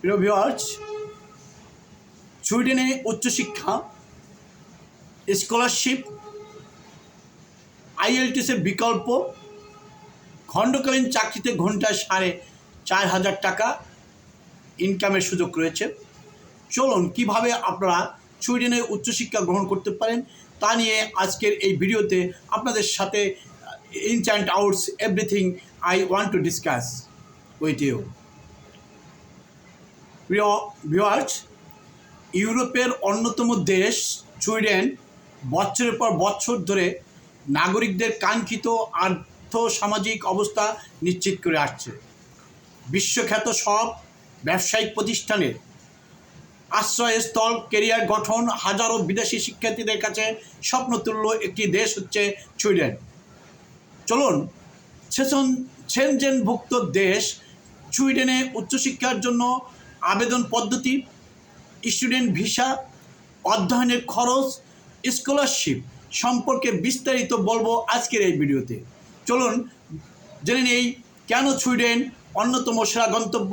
প্রিয় ভিউয়ার্স সুইডেনে উচ্চশিক্ষা স্কলারশিপ আইএলটিসের বিকল্প, খণ্ডকালীন চাকরিতে ঘন্টায় সাড়ে চার হাজার টাকা ইনকামের সুযোগ রয়েছে। চলুন, কীভাবে আপনারা সুইডেনে উচ্চশিক্ষা গ্রহণ করতে পারেন তা নিয়ে আজকের এই ভিডিওতে আপনাদের সাথে ins and outs everything I want to discuss with you প্রিয় ভিউয়ার্স ইউরোপের অন্যতম দেশ সুইডেন বছরের পর বছর ধরে নাগরিকদের কাঙ্ক্ষিত আর্থ সামাজিক অবস্থা নিশ্চিত করে আসছে। বিশ্বখ্যাত সব ব্যবসায়িক প্রতিষ্ঠানের আশ্রয়স্থল, কেরিয়ার গঠন, হাজারো বিদেশি শিক্ষার্থীদের কাছে স্বপ্নতুল্য একটি দেশ হচ্ছে সুইডেন। চলুন সেশন সেনজেনভুক্ত দেশ সুইডেনে উচ্চশিক্ষার জন্য আবেদন পদ্ধতি স্টুডেন্ট ভিসা অধ্যয়নের খরচ স্কলারশিপ সম্পর্কে বিস্তারিত বলব আজকের এই ভিডিওতে। চলুন, জেনে নেই কেন সুইডেন অন্যতম সেরা গন্তব্য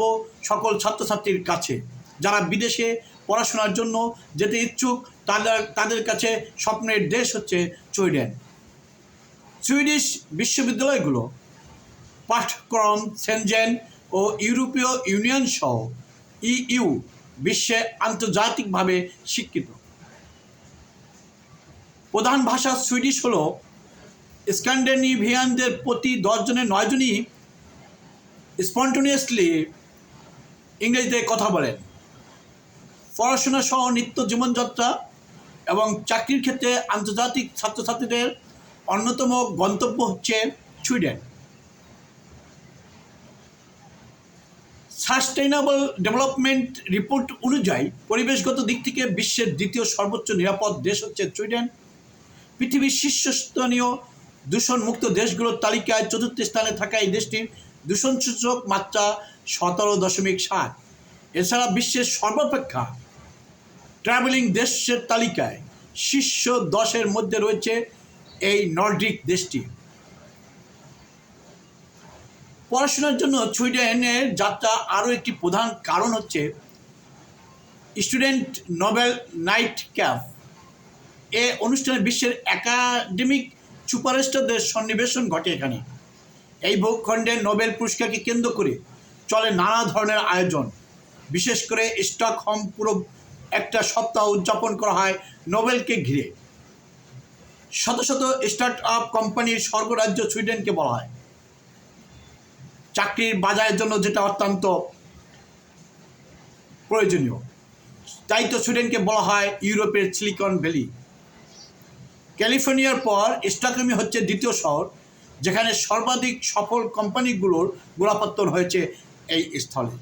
সকল ছাত্রছাত্রীর কাছে। যারা বিদেশে পড়াশোনার জন্য যেতে ইচ্ছুক, তাদের তাদের কাছে স্বপ্নের দেশ হচ্ছে সুইডেন। সুইডিশ বিশ্ববিদ্যালয়গুলো পাঠ্যক্রম, সেনজেন ও ইউরোপীয় ইউনিয়ন সহ ইইউ বিশ্বে আন্তর্জাতিকভাবে স্বীকৃত। প্রধান ভাষা সুইডিশ হল স্ক্যান্ডেনিভিয়ানদের প্রতি দশজনের নয়জনই স্পন্টেনিয়াসলি ইংরেজিতে কথা বলেন। পড়াশোনা সহ নিত্য জীবনযাত্রা এবং চাকরির ক্ষেত্রে আন্তর্জাতিক ছাত্রছাত্রীদের অন্যতম গন্তব্য হচ্ছে সুইডেন। সাস্টেইনেবল ডেভেলপমেন্ট রিপোর্ট অনুযায়ী পরিবেশগত দিক থেকে বিশ্বের দ্বিতীয় সর্বোচ্চ নিরাপদ দেশ হচ্ছে সুইডেন। পৃথিবীর শীর্ষস্থানীয় দূষণমুক্ত দেশগুলোর তালিকায় চতুর্থ স্থানে থাকা এই দেশটির দূষণসূচক মাত্রা সতেরো দশমিক সাত। এছাড়া বিশ্বের সর্বাপেক্ষা ট্রাভেলিং দেশের তালিকায় শীর্ষ দশের মধ্যে রয়েছে এই নর্ডিক দেশটি। পড়াশোনার জন্য সুইডেনের যাত্রা আরও একটি প্রধান কারণ হচ্ছে স্টুডেন্ট নোবেল নাইট ক্যাম্প এ অনুষ্ঠানে বিশ্বের একাডেমিক সুপারস্টারদের সন্নিবেশন ঘটে এখানে। এই ভূখণ্ডে নোবেল পুরস্কারকে কেন্দ্র করে চলে নানা ধরনের আয়োজন। বিশেষ করে স্টকহোম পুরো একটা সপ্তাহ উদযাপন করা হয় নোবেলকে ঘিরে। শত শত স্টার্ট আপ কোম্পানির স্বর্গরাজ্য সুইডেনকে বলা হয়। চাকরির বাজারের জন্য যেটা অত্যন্ত প্রয়োজনীয়। তাই তো সুইডেনকে বলা হয় ইউরোপের সিলিকন ভ্যালি। ক্যালিফোর্নিয়ার পর স্টকহোমই হচ্ছে দ্বিতীয় শহর, যেখানে সর্বাধিক সফল কোম্পানিগুলোর গোড়াপত্তন হয়েছে এই স্থলে।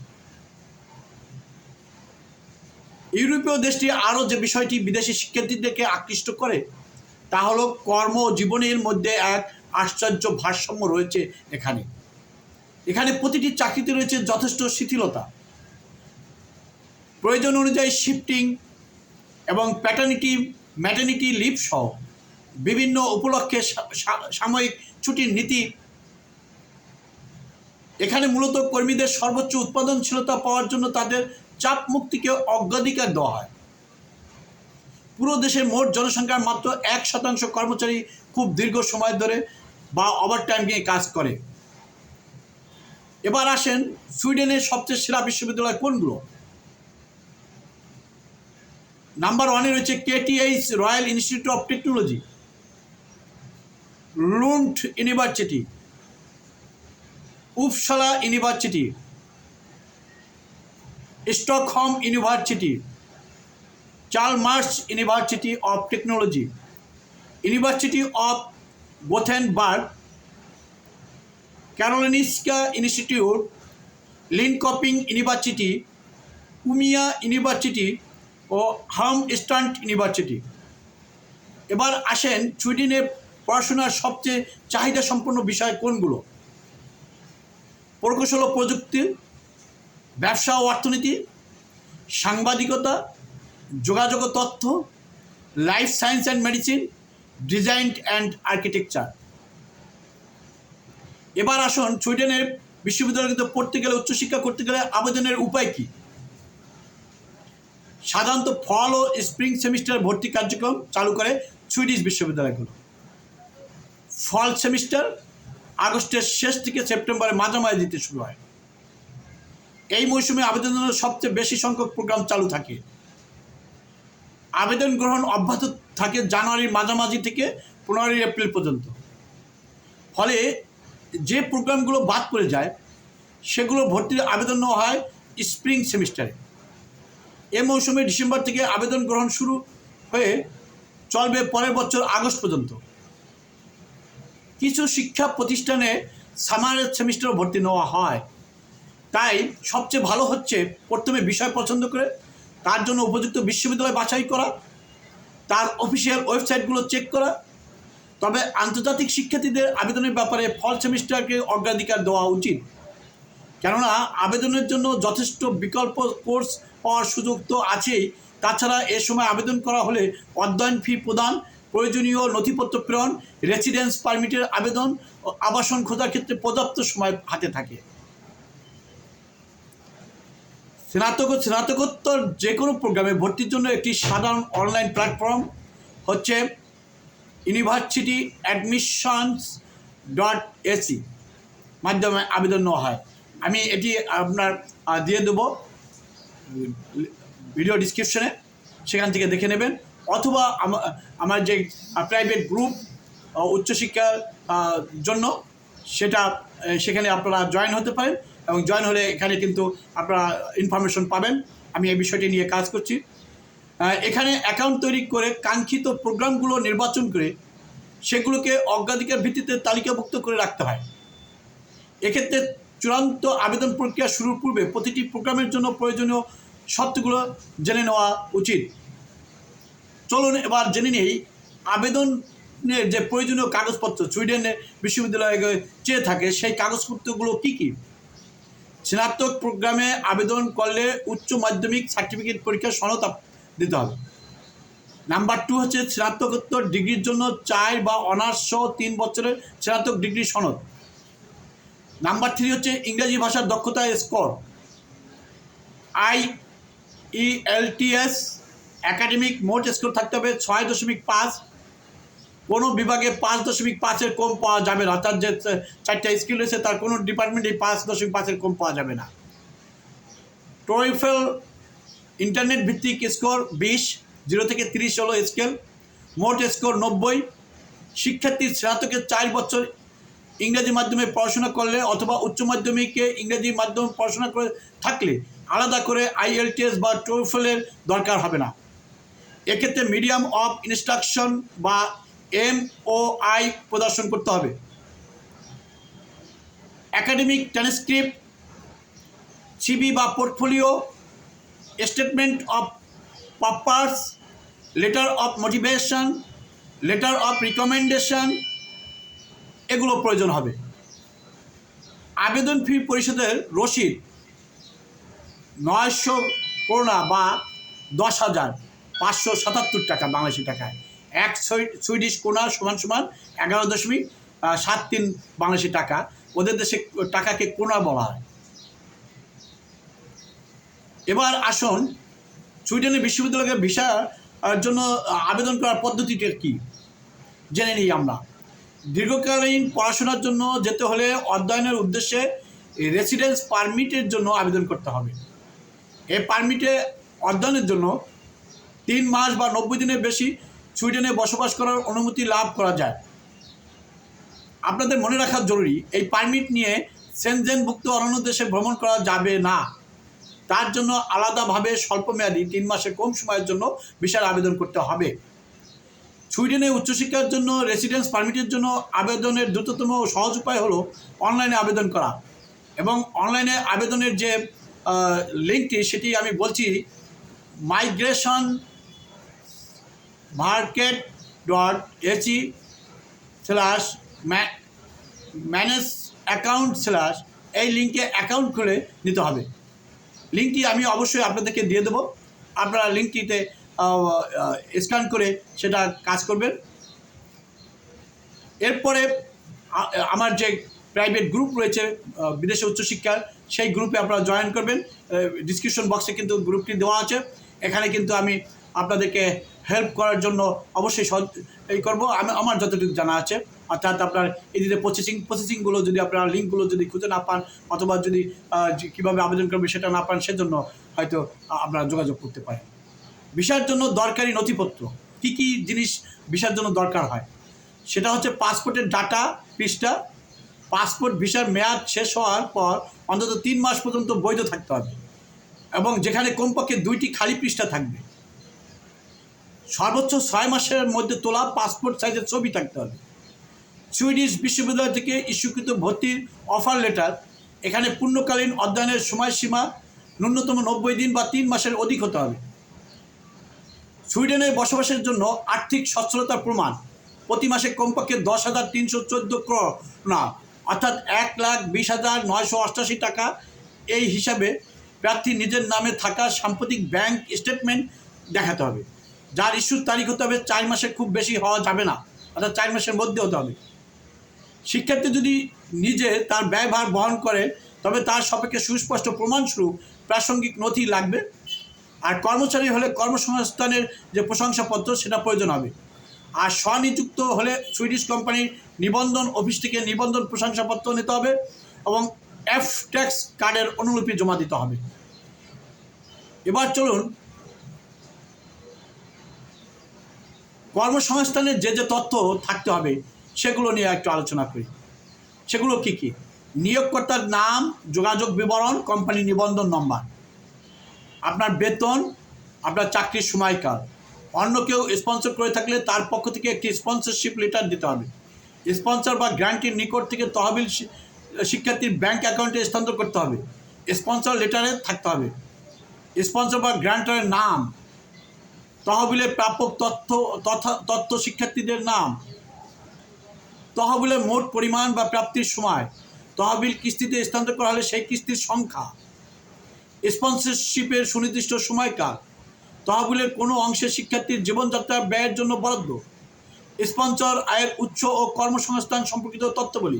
ইউরোপীয় দেশটি আরও যে বিষয়টি বিদেশি শিক্ষার্থীদেরকে আকৃষ্ট করে, তা হলো কর্ম জীবনের মধ্যে এক আশ্চর্য ভারসাম্য রয়েছে এখানে। এখানে প্রতিটি চাকরিতে রয়েছে যথেষ্ট শিথিলতা। প্রয়োজন অনুযায়ী শিফটিং এবং প্যাটার্নিটি, ম্যাটার্নিটি লিভ সহ বিভিন্ন উপলক্ষে সাময়িক ছুটির নীতি। এখানে মূলত কর্মীদের সর্বোচ্চ উৎপাদনশীলতা পাওয়ার জন্য তাদের চাপ মুক্তিকে অগ্রাধিকার দেওয়া হয়। পুরো দেশের মোট জনসংখ্যার মাত্র এক শতাংশ কর্মচারী খুব দীর্ঘ সময় ধরে বা ওভারটাইম নিয়ে কাজ করে। এবার আসেন সুইডেনের সবচেয়ে সেরা বিশ্ববিদ্যালয় কোনগুলো? নাম্বার ওয়ানে রয়েছে KTH Royal Institute of Technology, Lund University Uppsala University, Stockholm University Chalmers University of Technology, University of Gothenburg Karolinska Institute Linkoping University Umea University ও হাম স্টান্ট ইউনিভার্সিটি এবার আসেন সুইডেনে পড়াশোনার সবচেয়ে চাহিদা সম্পন্ন বিষয় কোনগুলো? প্রকৌশল প্রযুক্তি, ব্যবসা ও অর্থনীতি, সাংবাদিকতা, যোগাযোগ তথ্য life science and medicine design and architecture এবার আসুন, সুইডেনের বিশ্ববিদ্যালয় কিন্তু পড়তে গেলে, উচ্চশিক্ষা করতে গেলে আবেদনের উপায় কী? সাধারণত ফল ও স্প্রিং সেমিস্টার ভর্তি কার্যক্রম চালু করে সুইডিশ বিশ্ববিদ্যালয়গুলো। ফল সেমিস্টার আগস্টের শেষ থেকে সেপ্টেম্বরের মাঝামাঝি দিতে শুরু হয়। এই মৌসুমে আবেদনের সবচেয়ে বেশি সংখ্যক প্রোগ্রাম চালু থাকে। আবেদন গ্রহণ অব্যাহত থাকে জানুয়ারির মাঝামাঝি থেকে পনেরোই এপ্রিল পর্যন্ত। ফলে যে প্রোগ্রামগুলো বাদ পড়ে যায়, সেগুলো ভর্তির আবেদন নেওয়া হয় স্প্রিং সেমিস্টারে। এ মৌসুমে ডিসেম্বর থেকে আবেদন গ্রহণ শুরু হয়ে চলবে পরের বছর আগস্ট পর্যন্ত। কিছু শিক্ষা প্রতিষ্ঠানে সামারের সেমিস্টার ভর্তি নেওয়া হয়। তাই সবচেয়ে ভালো হচ্ছে প্রথমে বিষয় পছন্দ করে, তার জন্য উপযুক্ত বিশ্ববিদ্যালয় বাছাই করা, তার অফিসিয়াল ওয়েবসাইটগুলো চেক করা তবে আন্তর্জাতিক শিক্ষার্থীদের আবেদনের ব্যাপারে ফল সেমিস্টারকে অগ্রাধিকার দেওয়া উচিত। কেননা, আবেদনের জন্য যথেষ্ট বিকল্প কোর্স পাওয়ার সুযোগ তো আছেই। তাছাড়া এ সময় আবেদন করা হলে অধ্যয়ন ফি প্রদান, প্রয়োজনীয় নথিপত্র প্রেরণ রেসিডেন্স পারমিটের আবেদন, আবাসন খোঁজার ক্ষেত্রে পর্যাপ্ত সময় হাতে থাকে। স্নাতক, স্নাতকোত্তর যে কোনো প্রোগ্রামে ভর্তির জন্য একটি সাধারণ অনলাইন প্ল্যাটফর্ম হচ্ছে University Admissions dot S E মাধ্যমে আবেদন নেওয়া হয়। আমি এটি আপনার দিয়ে দেবো ভিডিও ডিসক্রিপশনে সেখান থেকে দেখে নেবেন। অথবা আমার যে প্রাইভেট গ্রুপ উচ্চশিক্ষার জন্য সেটা সেখানে আপনারা জয়েন হতে পারেন এবং জয়েন হলে এখানে কিন্তু আপনারা ইনফরমেশন পাবেন। আমি এই বিষয়টি নিয়ে কাজ করছি। এখানে অ্যাকাউন্ট তৈরি করে কাঙ্ক্ষিত প্রোগ্রামগুলো নির্বাচন করে সেগুলোকে অগ্রাধিকার ভিত্তিতে তালিকাভুক্ত করে রাখতে হয়। এক্ষেত্রে চূড়ান্ত আবেদন প্রক্রিয়া শুরুর পূর্বে প্রতিটি প্রোগ্রামের জন্য প্রয়োজনীয় শর্তগুলো জেনে নেওয়া উচিত। চলুন এবার জেনে নেই, আবেদনের যে প্রয়োজনীয় কাগজপত্র সুইডেনের বিশ্ববিদ্যালয়ে চেয়ে থাকে, সেই কাগজপত্রগুলো কি কী? স্নাতক প্রোগ্রামে আবেদন করলে উচ্চ মাধ্যমিক সার্টিফিকেট পরীক্ষার সনদ দিতে হবে। নাম্বার টু হচ্ছে স্নাতকোত্তর ডিগ্রির জন্য চার বা অনার্স সহ তিন বছরের স্নাতক ডিগ্রি সনদ। নাম্বার থ্রি হচ্ছে ইংরেজি ভাষার দক্ষতা score I E L T S academic মোট স্কোর থাকতে হবে ছয় দশমিক পাঁচ। কোনো বিভাগে পাঁচ দশমিক পাঁচের কম পাওয়া যাবে না, অর্থাৎ যে চারটা স্কিল রয়েছে তার কোনো ডিপার্টমেন্টে পাঁচ দশমিক পাঁচের কম পাওয়া যাবে না। টোয়েফেল ইন্টারনেট ভিত্তিক স্কোর বিশ, জিরো থেকে তিরিশ হলো স্কেল। মোট স্কোর নব্বই। শিক্ষার্থীর স্নাতকের চার বছর ইংরেজি মাধ্যমে পড়াশোনা করলে অথবা উচ্চ মাধ্যমিকে ইংরেজি মাধ্যমে পড়াশোনা করে থাকলে আলাদা করে আইএলটিএস বা টোফেলের দরকার হবে না। এক্ষেত্রে মিডিয়াম অফ ইনস্ট্রাকশন বা এম ও আই প্রদর্শন করতে হবে। একাডেমিক ট্রান্সক্রিপ্ট, সিবি বা portfolio statement of purpose letter of motivation letter of recommendation এগুলো প্রয়োজন হবে। আবেদন ফি পরিশোধের রসিদ নয়শো করোনা বা দশ হাজার পাঁচশো সাতাত্তর টাকা বাংলাদেশি টাকায়। এক সুই- সুইডিশ কোনা সমান সমান এগারো দশমিক সাত তিন বাংলাদেশি টাকা। ওদের দেশে টাকাকে কোনা বলা হয়। এবার আসুন সুইডেনের বিশ্ববিদ্যালয়কে ভিসা আহ, জন্য আবেদন করার পদ্ধতিটা কী? জেনে নিই আমরা। দীর্ঘকালীন পড়াশোনার জন্য যেতে হলে অধ্যয়নের উদ্দেশ্যে রেসিডেন্স পারমিটের জন্য আবেদন করতে হবে। এই পারমিটে অধ্যয়নের জন্য তিন মাস বা নব্বই দিনের বেশি সুইডেনে বসবাস করার অনুমতি লাভ করা যায়। আপনাদের মনে রাখা জরুরি এই পারমিট নিয়ে সেনজেনভুক্ত অন্য দেশে ভ্রমণ করা যাবে না। তার জন্য আলাদাভাবে স্বল্পমেয়াদী তিন মাসের কম সময়ের জন্য ভিসার আবেদন করতে হবে। সুইডেনে উচ্চশিক্ষার জন্য রেসিডেন্স পারমিটের জন্য আবেদনের দ্রুততম সহজ উপায় হলো অনলাইনে আবেদন করা এবং অনলাইনে আবেদনের যে লিঙ্কটি সেটি আমি বলছি migration market dot S E slash manage account slash এই লিঙ্কে অ্যাকাউন্ট খুলে নিতে হবে। লিঙ্কটি আমি অবশ্যই আপনাদেরকে দিয়ে দেবো। আপনারা লিঙ্কটিতে স্ক্যান করে সেটা কাজ করবেন। এরপরে আমার যে প্রাইভেট গ্রুপ রয়েছে বিদেশে উচ্চশিক্ষার, সেই গ্রুপে আপনারা জয়েন করবেন। ডিসক্রিপশন বক্সে কিন্তু গ্রুপটি দেওয়া আছে। এখানে কিন্তু আমি আপনাদেরকে হেল্প করার জন্য অবশ্যই এই করব। আমি, আমার যতটুকু জানা আছে। অর্থাৎ আপনার এই যে প্রসেসিং প্রসেসিংগুলো যদি আপনারা লিঙ্কগুলো যদি খুঁজে না পান, অথবা যদি কীভাবে আবেদন করবে সেটা না পান, সেজন্য হয়তো আপনারা যোগাযোগ করতে পারেন ভিসার জন্য দরকারি নথিপত্র। কি কি জিনিস ভিসার জন্য দরকার হয়? সেটা হচ্ছে পাসপোর্টের ডাটা পৃষ্ঠা। পাসপোর্ট ভিসার মেয়াদ শেষ হওয়ার পর অন্তত তিন মাস পর্যন্ত বৈধ থাকতে হবে। এবং যেখানে কমপক্ষে দুইটি খালি পৃষ্ঠা থাকবে। সর্বোচ্চ ছয় মাসের মধ্যে তোলা পাসপোর্ট সাইজের ছবি থাকতে হবে। সুইডিশ বিশ্ববিদ্যালয় থেকে ইস্যুকৃত ভর্তির অফার লেটার, এখানে পূর্ণকালীন অধ্যয়নের সময়সীমা ন্যূনতম নব্বই দিন বা তিন মাসের অধিক হতে হবে। সুইডেনে বসবাসের জন্য আর্থিক সচ্ছলতার প্রমাণ, প্রতি মাসে কমপক্ষে দশ হাজার তিনশো চোদ্দ না, অর্থাৎ এক লাখ বিশ হাজার নয়শো অষ্টাশি টাকা। এই হিসাবে প্রার্থী নিজের নামে থাকা সাম্প্রতিক ব্যাংক স্টেটমেন্ট দেখাতে হবে, যার ইস্যুর তারিখ হতে হবে চার মাসে খুব বেশি হওয়া যাবে না, অর্থাৎ চার মাসের মধ্যে হতে হবে। শিক্ষার্থী যদি নিজে তার ব্যয়ভার বহন করে, তবে তার সপক্ষে সুস্পষ্ট প্রমাণস্বরূপ প্রাসঙ্গিক নথি লাগবে। আর কর্মচারী হলে কর্মসংস্থানের যে প্রশংসাপত্র, সেটা প্রয়োজন হবে। আর স্বনিযুক্ত হলে সুইডিশ কোম্পানির নিবন্ধন, অফিস থেকে নিবন্ধন প্রশংসাপত্র নিতে হবে এবং এফ ট্যাক্স কার্ডের অনুলিপি জমা দিতে হবে। এবার চলুন, কর্মসংস্থানের যে যে তথ্য থাকতে হবে সেগুলো নিয়ে একটু আলোচনা করি। সেগুলো কি কি? নিয়োগকর্তার নাম, যোগাযোগ বিবরণ, কোম্পানি নিবন্ধন নম্বর। আপনার বেতন, আপনার চাকরির সময়কাল। অন্য কেউ স্পন্সর করে থাকলে তার পক্ষ থেকে একটি স্পন্সরশিপ লেটার দিতে হবে। স্পন্সর বা গ্রান্টির নিকট থেকে তহবিল শিক্ষার্থীর ব্যাংক অ্যাকাউন্টে স্থানান্তর করতে হবে। স্পন্সর লেটারে থাকতে হবে। স্পন্সর বা গ্রান্টারের নাম। তহবিলের প্রাপক তথ্য, তথা, তথ্য শিক্ষার্থীদের নাম। তহবিলের মোট পরিমাণ বা প্রাপ্তির সময়। তহবিল কিস্তিতে স্থানান্তর করা হলে সেই কিস্তির সংখ্যা। স্পন্সরশিপের সুনির্দিষ্ট সময়কাল। তহবিলের কোনো অংশে শিক্ষার্থীর জীবনযাত্রার ব্যয়ের জন্য বরাদ্দ। স্পন্সর আয়ের উৎস ও কর্মসংস্থান সম্পর্কিত তথ্যবলী।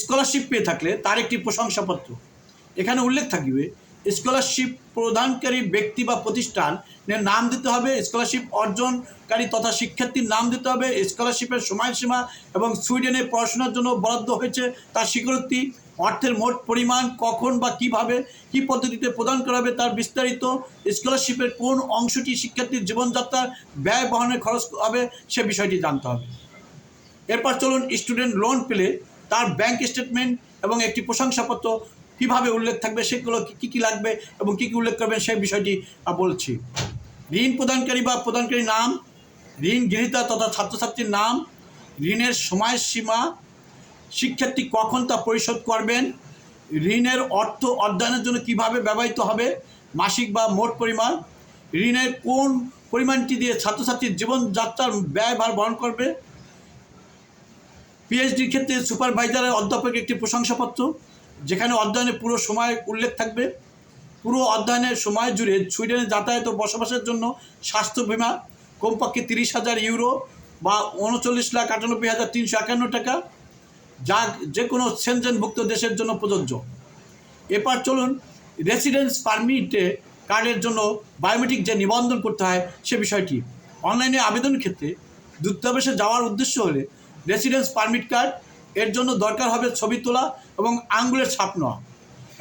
স্কলারশিপ পেয়ে থাকলে তার একটি প্রশংসাপত্র। এখানে উল্লেখ থাকবে স্কলারশিপ প্রদানকারী ব্যক্তি বা প্রতিষ্ঠানের নাম দিতে হবে, স্কলারশিপ অর্জনকারী তথা শিক্ষার্থীর নাম দিতে হবে, স্কলারশিপের সময়সীমা এবং সুইডেনে পড়াশোনার জন্য বরাদ্দ হয়েছে তার স্বীকৃতি, অর্থের মোট পরিমাণ কখন বা কীভাবে, কি পদ্ধতিতে প্রদান করা হবে তার বিস্তারিত, স্কলারশিপের কোন অংশটি শিক্ষার্থীর জীবনযাত্রার ব্যয় বহনের খরচ হবে সে বিষয়টি জানতে হবে। এরপর চলুন স্টুডেন্ট লোন পেলে তার ব্যাংক স্টেটমেন্ট এবং একটি প্রশংসাপত্র কীভাবে উল্লেখ থাকবে, সেগুলো কী কী লাগবে এবং কী কী উল্লেখ করবেন সেই বিষয়টি বলছি। ঋণ প্রদানকারী বা প্রদানকারী নাম, ঋণ গ্রহীতা তথা ছাত্রছাত্রীর নাম, ঋণের সময়সীমা, শিক্ষার্থী কখন তা পরিশোধ করবেন, ঋণের অর্থ অধ্যয়নের জন্য কীভাবে ব্যবহৃত হবে, মাসিক বা মোট পরিমাণ, ঋণের কোন পরিমাণটি দিয়ে ছাত্রছাত্রীর জীবনযাত্রার ব্যয়ভার বহন করবে পিএইচডির ক্ষেত্রে সুপারভাইজারের অধ্যাপকের একটি প্রশংসাপত্র যেখানে অধ্যয়নের পুরো সময় উল্লেখ থাকবে, পুরো অধ্যয়নের সময় জুড়ে সুইডেনে যাতায়াত ও বসবাসের জন্য স্বাস্থ্য বিমা, কমপক্ষে তিরিশ হাজার ইউরো বা উনচল্লিশ লাখ আটানব্বই হাজার তিনশো একান্ন টাকা, যা যে কোনো সেনজেনভুক্ত দেশের জন্য প্রযোজ্য। এরপর চলুন রেসিডেন্স পারমিটে কার্ডের জন্য বায়োমেট্রিক যে নিবন্ধন করতে হয় সে বিষয়টি। অনলাইনে আবেদনের ক্ষেত্রে দূতাবাসে যাওয়ার উদ্দেশ্য হলে রেসিডেন্স পারমিট কার্ড এর জন্য দরকার হবে ছবি তোলা এবং আঙ্গুলের ছাপ নেওয়া।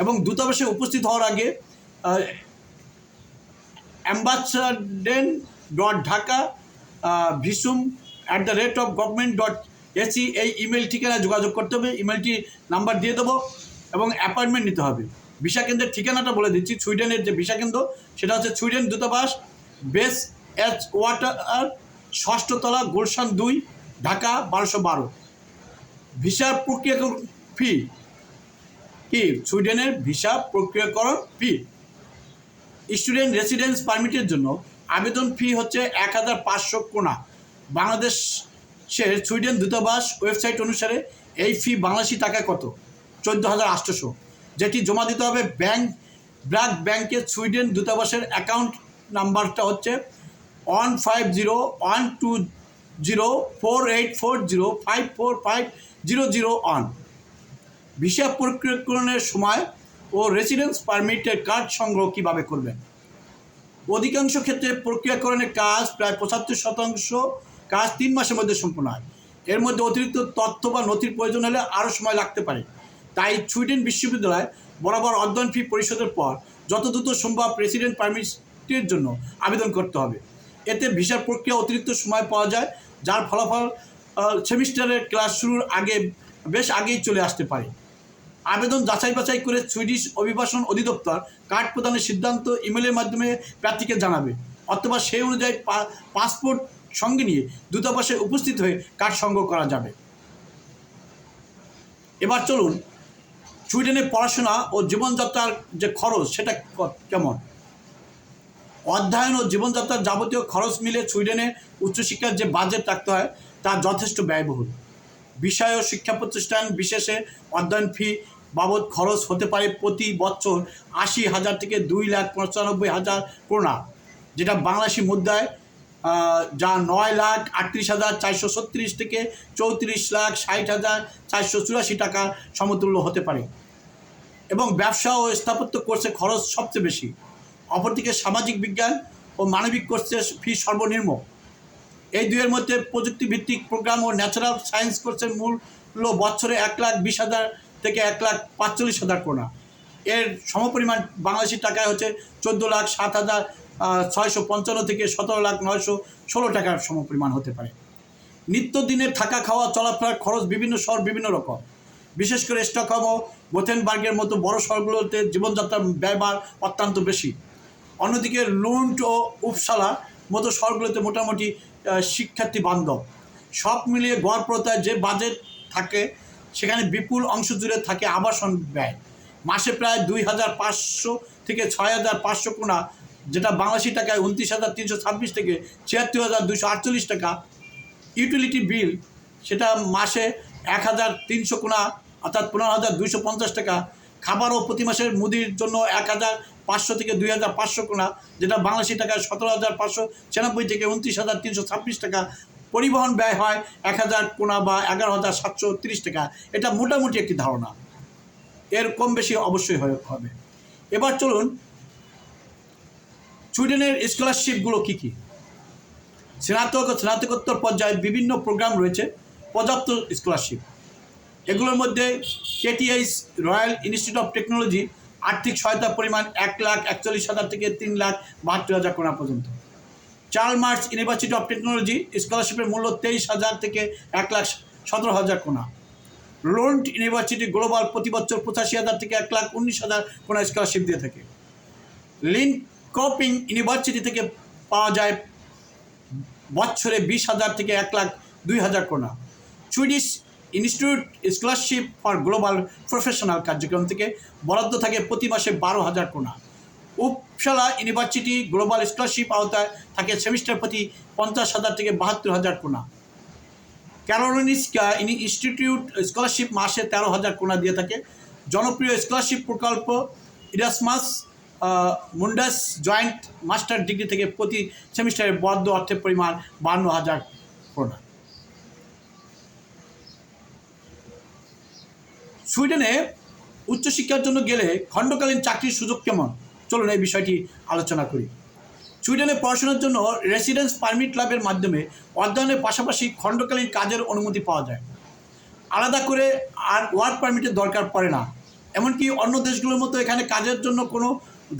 এবং দূতাবাসে উপস্থিত হওয়ার আগে অ্যাম্বাসাডেন dot Dhaka ভিসুম at the rate of government dot S E এই ইমেল ঠিকানায় যোগাযোগ করতে হবে। ইমেলটি নাম্বার দিয়ে দেবো এবং অ্যাপয়েন্টমেন্ট নিতে হবে। ভিসা কেন্দ্রের ঠিকানাটা বলে দিচ্ছি। সুইডেনের যে ভিসা কেন্দ্র, সেটা হচ্ছে সুইডেন দূতাবাস, বেস, এচ, ওয়াটার, ষষ্ঠতলা, গুলশান দুই, ঢাকা, বারোশো বারো। ভিসা প্রক্রিয়াকরণ ফি কি? সুইডেনের ভিসা প্রক্রিয়াকরণ ফি স্টুডেন্ট রেসিডেন্স পারমিটের জন্য আবেদন ফি হচ্ছে এক হাজার পাঁচশো কোনা। বাংলাদেশের সুইডেন দূতাবাস ওয়েবসাইট অনুসারে এই ফি বাংলাদেশি টাকায় কত? চোদ্দ হাজার আটশোশো। যেটি জমা দিতে হবে ব্যাংক ব্র্যাক ব্যাংকের সুইডেন দূতাবাসের অ্যাকাউন্ট নাম্বারটা হচ্ছে one five zero one two zero four eight four zero five four five zero zero one visa প্রক্রিয়াকরণের সময় ও রেসিডেন্স পারমিটের কার্ড সংগ্রহ কীভাবে করবেন? অধিকাংশ ক্ষেত্রে প্রক্রিয়াকরণের কাজ প্রায় পঁচাত্তর শতাংশ কাজ তিন মাসের মধ্যে সম্পূর্ণ হয়। এর মধ্যে অতিরিক্ত তথ্য বা নথির প্রয়োজন হলে আরও সময় লাগতে পারে। তাই সুইডেন বিশ্ববিদ্যালয় বরাবর অধ্যয়ন ফি পরিশোধের পর যত দ্রুত সম্ভব প্রেসিডেন্ট পারমিটের জন্য আবেদন করতে হবে। এতে ভিসার প্রক্রিয়া অতিরিক্ত সময় পাওয়া যায়, যার ফলাফল সেমিস্টারের ক্লাস শুরুর আগে, বেশ আগেই চলে আসতে পারে। আবেদন যাচাই বাছাই করে সুইডিশ অভিবাসন অধিদপ্তর কার্ড প্রদানের সিদ্ধান্ত ইমেলের মাধ্যমে প্রার্থীকে জানাবে, অথবা সেই অনুযায়ী পাসপোর্ট সঙ্গে নিয়ে দূতাবাসে উপস্থিত হয়ে কার্ড সংগ্রহ করা যাবে। এবার চলুন, সুইডেনে পড়াশোনা ও জীবনযাত্রার যে খরচ, সেটা কেমন? অধ্যয়ন ও জীবনযাত্রার যাবতীয় খরচ মিলে সুইডেনে উচ্চশিক্ষার যে বাজেট রাখতে হয় তা যথেষ্ট ব্যয়বহুল। বিষয় ও শিক্ষা প্রতিষ্ঠান বিশেষে অধ্যয়ন ফি বাবদ খরচ হতে পারে প্রতি বছর আশি হাজার থেকে দুই লাখ পঁচানব্বই হাজার করোনা, যেটা বাংলাদেশি মুদ্রায় যা নয় লাখ আটত্রিশ হাজার চারশো ছত্রিশ থেকে চৌত্রিশ লাখ ষাট হাজার চারশো চুরাশি টাকা সমতুল্য হতে পারে। এবং ব্যবসা ও স্থাপত্য কোর্সে খরচ সবচেয়ে বেশি। অপরদিকে সামাজিক বিজ্ঞান ও মানবিক কোর্সের ফি সর্বনিম্ন। এই দুইয়ের মধ্যে প্রযুক্তিভিত্তিক প্রোগ্রাম ও ন্যাচারাল সায়েন্স কোর্সের মূল্য বছরে এক লাখ বিশ হাজার থেকে এক লাখ পাঁচচল্লিশ হাজার করোনা। এর সমপরিমাণ বাংলাদেশি টাকায় হচ্ছে চোদ্দ লাখ সাত হাজার ছয়শো পঞ্চান্ন থেকে সতেরো লাখ নয়শো ষোলো টাকার সমপরিমাণ হতে পারে। নিত্যদিনের থাকা খাওয়া, চলাফেরার খরচ বিভিন্ন শহর বিভিন্ন রকম। বিশেষ করে স্টকহোম ও গোথেনবার্গের মতো বড় শহরগুলোতে জীবনযাত্রার ব্যয়ভার অত্যন্ত বেশি। অন্যদিকে লুন্ট ও উপসালা মতো শহরগুলোতে মোটামুটি শিক্ষার্থী বান্ধব। সব মিলিয়ে গড় প্রতায় যে বাজেট থাকে, সেখানে বিপুল অংশ জুড়ে থাকে আবাসন ব্যয়। মাসে প্রায় দুই হাজার পাঁচশো থেকে ছয় হাজার পাঁচশো কোনা, যেটা বাংলাদেশি টাকায় উনত্রিশ হাজার তিনশো ছাব্বিশ থেকে ছিয়াত্তর হাজার দুশো আটচল্লিশ টাকা। ইউটিলিটি বিল, সেটা মাসে এক হাজার তিনশো কোনা, অর্থাৎ পনেরো হাজার দুইশো পঞ্চাশ টাকা। খাবার ও প্রতি মাসের মুদির জন্য এক হাজার পাঁচশো থেকে দুই হাজার পাঁচশো কোনা, যেটা বাংলাদেশি টাকায় সতেরো হাজার পাঁচশো ছিয়ানব্বই থেকে উনত্রিশ হাজার তিনশো ছাব্বিশ টাকা। পরিবহন ব্যয় হয় এক হাজার কোনা বা এগারো হাজার সাতশো তিরিশ টাকা। এটা মোটামুটি একটি ধারণা। এর কম বেশি অবশ্যই হবে। এবার চলুন, সুইডেনের স্কলারশিপগুলো কী কী? স্নাতক স্নাতকোত্তর পর্যায়ে বিভিন্ন প্রোগ্রাম রয়েছে, পর্যাপ্ত স্কলারশিপ এগুলোর মধ্যে KTH Royal Institute of Technology আর্থিক সহায়তার পরিমাণ এক লাখ, একচল্লিশ হাজার থেকে তিন লাখ বাহাত্তর হাজার কোনা পর্যন্ত। চার চার্লমার্স ইউনিভার্সিটি অফ টেকনোলজি স্কলারশিপের মূল্য তেইশ হাজার থেকে এক লাখ সতেরো হাজার কোনা। লোন্ট ইউনিভার্সিটি গ্লোবাল প্রতি বছর পঁচাশি হাজার থেকে এক লাখ উনিশ হাজার কোনা স্কলারশিপ দিয়ে থাকে। লিন কপিং ইউনিভার্সিটি থেকে পাওয়া যায় বছরে বিশ হাজার থেকে এক লাখ দুই হাজার কোনা। Swedish Institute Scholarship for Global Professional কার্যক্রম থেকে বরাদ্দ থাকে প্রতি মাসে বারো হাজার কোনা উপসালা ইউনিভার্সিটি গ্লোবাল স্কলারশিপ আওতায় থাকে সেমিস্টার প্রতি পঞ্চাশ হাজার থেকে বাহাত্তর হাজার কোনা ক্যারোলিনিস্কা ইনস্টিটিউট স্কলারশিপ মাসে তেরো হাজার কোনা দিয়ে থাকে। জনপ্রিয় স্কলারশিপ প্রকল্প Erasmus Mundus joint master degree থেকে প্রতি সেমিস্টারে বরাদ্দ অর্থের পরিমাণ বান্ন হাজার কোনা সুইডেনে উচ্চশিক্ষার জন্য গেলে খণ্ডকালীন চাকরির সুযোগ কেমন? চলুন এই বিষয়টি আলোচনা করি। সুইডেনে পড়াশোনার জন্য রেসিডেন্স পারমিট লাভের মাধ্যমে অধ্যয়নের পাশাপাশি খণ্ডকালীন কাজের অনুমতি পাওয়া যায়। আলাদা করে আর ওয়ার্ক পারমিটের দরকার পড়ে না। এমনকি অন্য দেশগুলোর মতো এখানে কাজের জন্য কোনো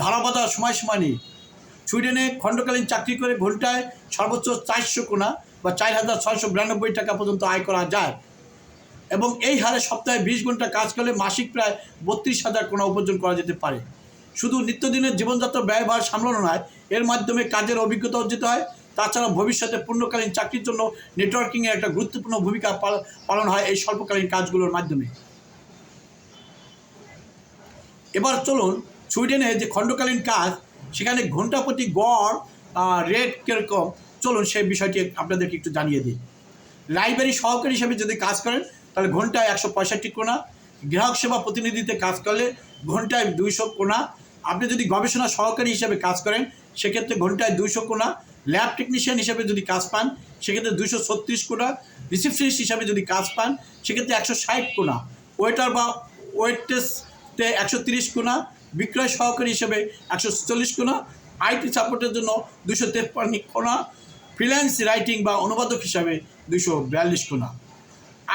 ধারাবাধা সময়সীমা নেই। সুইডেনে খণ্ডকালীন চাকরি করে ঘন্টায় সর্বোচ্চ চারশো কোনা বা চার হাজার ছয়শো বিরানব্বই টাকা পর্যন্ত আয় করা যায়। এবং এই হারে সপ্তাহে বিশ ঘণ্টা কাজ করলে মাসিক প্রায় বত্রিশ হাজার কোনা উপার্জন করা যেতে পারে। শুধু নিত্যদিনের জীবনযাত্রার ব্যয়ভার সামলানো নয়, এর মাধ্যমে কাজের অভিজ্ঞতা অর্জিত হয়। তাছাড়া ভবিষ্যতে পূর্ণকালীন চাকরির জন্য নেটওয়ার্কিংয়ের একটা গুরুত্বপূর্ণ ভূমিকা পাল- পালন হয় এই স্বল্পকালীন কাজগুলোর মাধ্যমে। এবার চলুন সুইডেনে যে খণ্ডকালীন কাজ, সেখানে ঘণ্টা প্রতি গড় রেট কীরকম? চলুন সেই বিষয়টি আপনাদেরকে একটু জানিয়ে দিই। লাইব্রেরি সহকারী হিসেবে যদি কাজ করেন তাহলে ঘন্টায় একশো পঁয়ষট্টি কোনা, গ্রাহক সেবা প্রতিনিধিতে কাজ করলে ঘন্টায় দুইশো কোনা। আপনি যদি গবেষণা সহকারী হিসেবে কাজ করেন, সেক্ষেত্রে ঘন্টায় দুইশো কোনা। ল্যাব টেকনিশিয়ান হিসেবে যদি কাজ পান, সেক্ষেত্রে দুইশো ছত্রিশ কোনা। রিসিপশনিস্ট হিসাবে যদি কাজ পান, সেক্ষেত্রে একশো ষাট কোনা। ওয়েটার বা ওয়েট্রেসতে একশো তিরিশ কোনা। বিক্রয় সহকারী হিসেবে একশো চল্লিশ কোনা। আইটি সাপোর্টের জন্য দুশো তেপ্পান্ন কোনা। ফ্রিল্যান্স রাইটিং বা অনুবাদক হিসাবে দুশো বিয়াল্লিশ কোনা।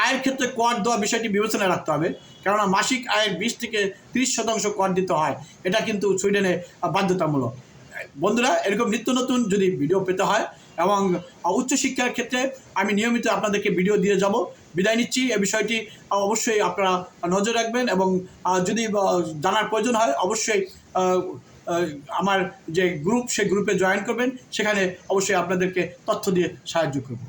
আয়ের ক্ষেত্রে কর দেওয়া বিষয়টি বিবেচনায় রাখতে হবে। কেননা মাসিক আয়ের বিশ থেকে তিরিশ শতাংশ কর দিতে হয়। এটা কিন্তু সুইডেনে বাধ্যতামূলক। বন্ধুরা, এরকম নিত্য নতুন যদি ভিডিও পেতে হয় এবং উচ্চশিক্ষার ক্ষেত্রে আমি নিয়মিত আপনাদেরকে ভিডিও দিয়ে যাব। বিদায় নিচ্ছি। এ বিষয়টি অবশ্যই আপনারা নজর রাখবেন এবং যদি জানার প্রয়োজন হয়, অবশ্যই আমার যে গ্রুপ সেই গ্রুপে জয়েন করবেন। সেখানে অবশ্যই আপনাদেরকে তথ্য দিয়ে সাহায্য করব।